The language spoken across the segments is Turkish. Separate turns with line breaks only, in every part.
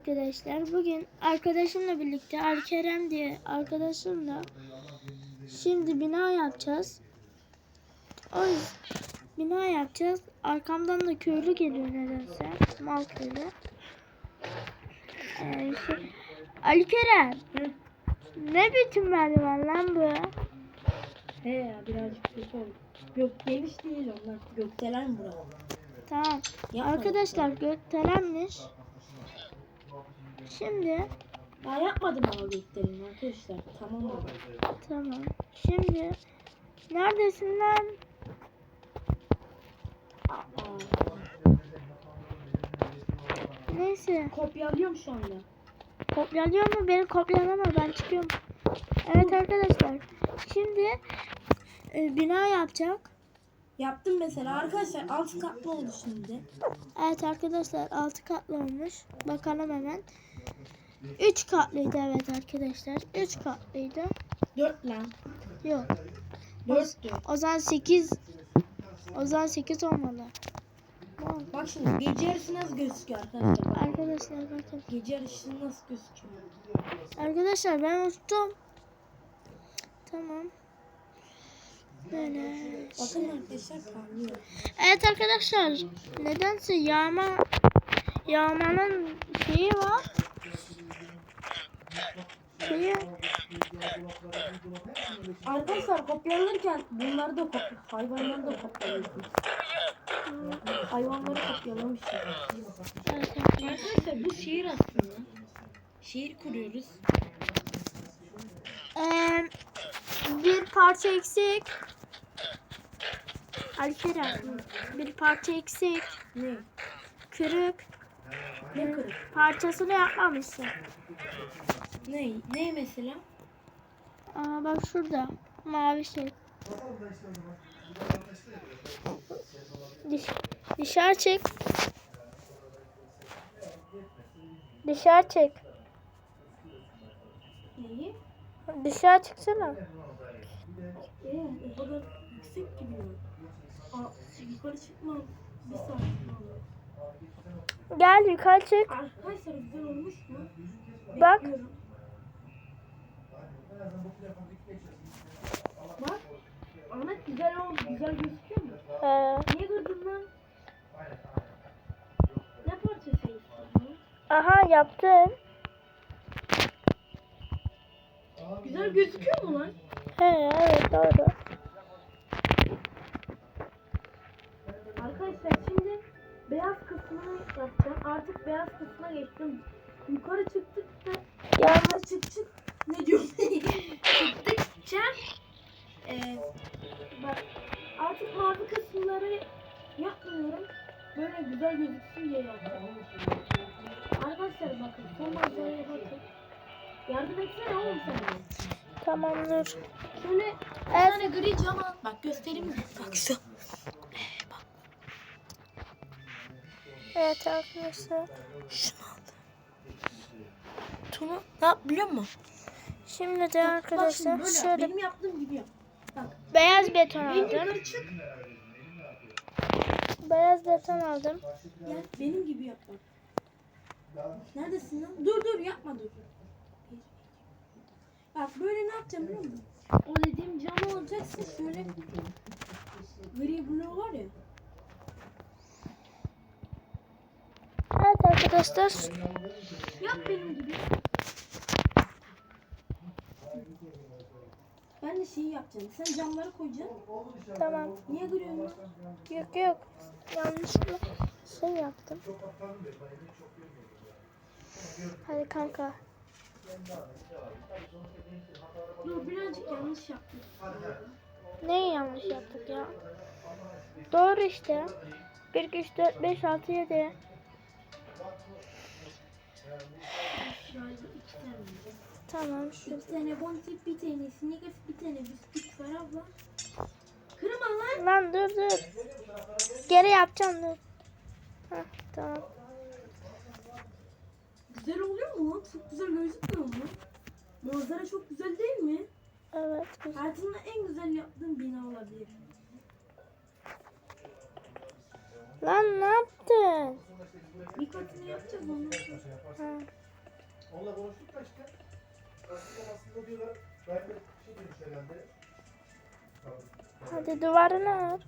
Arkadaşlar bugün arkadaşımla birlikte Alkerem diye arkadaşımla şimdi bina yapacağız. O yüzden bina yapacağız. Arkamdan da köylü geliyor nedense. Mal köylü. Ee, şey, Alkerem. Ne biçim merdiven lan bu?
He ya birazcık kötü oldu. Gökdeliş değil onlar. Gökdelen bura.
Tamam.
Yapma.
Arkadaşlar gökdelenmiş. Şimdi
Ben yapmadım ama gökdeleni arkadaşlar. Tamam mı?
Tamam. Şimdi neredesin lan? Neyse.
kopyalıyorum şu anda.
Kopyalıyor mu? Beni kopyalama. Ben çıkıyorum. Evet arkadaşlar. Şimdi e, bina yapacak.
Yaptım mesela arkadaşlar altı katlı oldu şimdi.
Evet arkadaşlar 6 katlı olmuş. Bakalım hemen. 3 katlıydı evet arkadaşlar. 3 katlıydı.
Dört lan.
Yok.
Dörttü.
O zaman 8 o zaman 8 olmalı.
Bak şimdi gece yarısı nasıl gözüküyor arkadaşlar.
Arkadaşlar bakın.
Gece yarısı nasıl gözüküyor.
Arkadaşlar ben unuttum. Tamam. Böyle.
Bakın arkadaşlar parlıyor.
Evet arkadaşlar. Nedense yağma yağmanın şeyi var. Şeyi
Arkadaşlar kopyalanırken bunları da kopya, hayvanları da kopyalıyorsunuz. Hayvanları kopyalamışız.
Evet arkadaşlar.
Bu şehir aslında. Şehir kuruyoruz.
Ee, bir parça eksik. Alperen. Bir parça eksik.
Ne?
Kırık.
Ne kırık?
Parçasını yapmamışsın.
Ne? Ne mesela?
Aa bak şurada. Mavi şey. Dış, dışarı çek. Dışarı çek.
Neyi?
Dışarı çıksana.
Ee, o kadar yüksek gibi yukarı çıkma. Bir saniye.
Gel yukarı çık.
Arkadaşlar güzel olmuş mu?
Bak.
Bekliyorum. Bak. Ahmet güzel oldu. Güzel gözüküyor mu?
Ee,
Niye kırdın lan? Ne parçası istiyorsun?
aha yaptım.
Güzel gözüküyor mu lan?
He evet doğru.
Artık beyaz kısmına geçtim. Yukarı çıktıkça
Yalnız
çık çık ne diyorum? Çıktıkça e, bak artık mavi kısımları yapmıyorum. Böyle güzel gözüksün diye yapıyorum. Arkadaşlar bakın son manzaraya bakın. Yardım etsene oğlum sen. de.
tamamdır.
Şöyle bir tane gri cam al. Bak göstereyim mi? Bak şu.
Evet arkadaşlar.
şunu al. Tunu ne yap biliyor musun?
Şimdi de
Bak şimdi
arkadaşlar
böyle yap.
şöyle
Benim yaptığım gibi yap. Bak.
beyaz beton aldım.
yukarı çık.
Beyaz beton aldım.
Gel benim gibi yap bak. Neredesin lan? Dur dur yapma dur. Bak böyle ne yapacağım biliyor musun? O dediğim camı alacaksın şöyle. Gri blue var ya.
Evet arkadaşlar.
Yap benim gibi. Ben de şeyi yapacağım. Sen camları koyacaksın.
Tamam.
Niye lan?
Yok yok. Yanlışlıkla şey yaptım. Hadi kanka.
Dur birazcık yanlış yaptım.
Neyi yanlış yaptık ya? Doğru işte. 1, 2, 3, 4, 5, 6, 7.
Şurada iki tane.
Tamam şu.
Bir tane boncuk, bir tane snickers, bir tane bisküt var abla. Kırma lan.
Lan dur dur. Geri yapacağım dur. Heh, tamam.
Güzel oluyor mu lan? Çok güzel gözükmüyor mu? Manzara çok güzel değil mi?
Evet. güzel.
Hayatımda en güzel yaptığım bina olabilir.
Lan ne yaptın?
Bir katını yapacağız ondan sonra.
Ha.
Onunla konuştuk da işte. Aslında aslında diyorlar. Ben de şey demiş herhalde.
Hadi duvarını ör.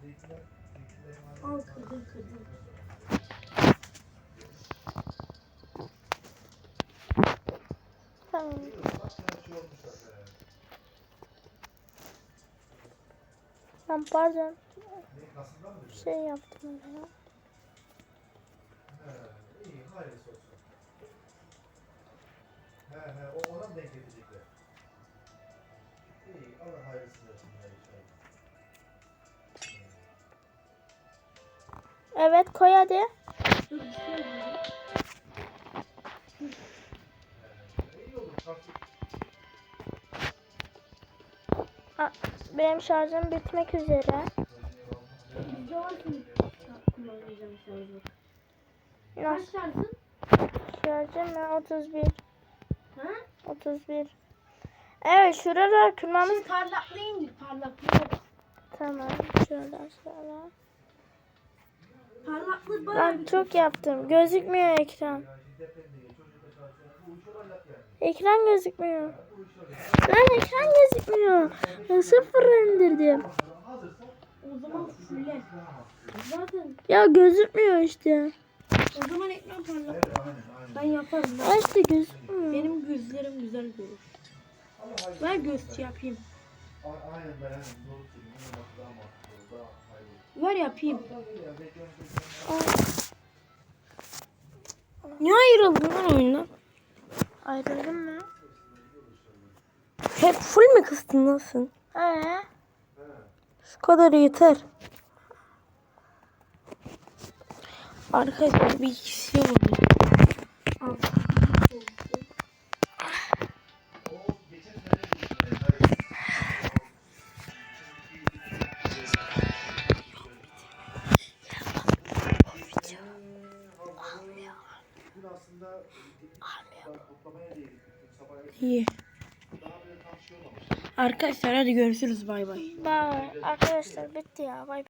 Al kırdın kırdın.
Tamam. Ben pardon şey yaptım oraya.
He, iyi, hayırlısı olsun. He he, o ona mı denk getirecekler? İyi, Allah hayırlısını versin.
Evet koy hadi.
Şey.
Aa, Benim şarjım bitmek üzere. Nasıl
şarjın?
şarjım ya 31.
Ha?
31. Evet şuralar kırmamız
Siz parlaklığı indir parlaklığı.
tamam. Şuradan şöyle.
Parlaklığı
Ben çok yaptım. Gözükmüyor ekran. Ekran gözükmüyor. Lan ekran gözükmüyor. Ben sıfır indirdim.
O zaman fulle. Zaten
Ya gözükmüyor işte.
o zaman ekran parlak. Ben yaparım.
Aa, işte gözükmüyor.
Gözlerim güzel görür. Ver gözlü yapayım. Ver yapayım. Niye ayrıldın lan oyundan?
Ayrıldın mı?
Hep full mi kıstın nasıl?
Ee,
Şu kadar yeter. Arkadaşlar bir ikisi oldu. İyi. Arkadaşlar hadi görüşürüz bay bay.
bye. Arkadaşlar bitti ya. Bay bay.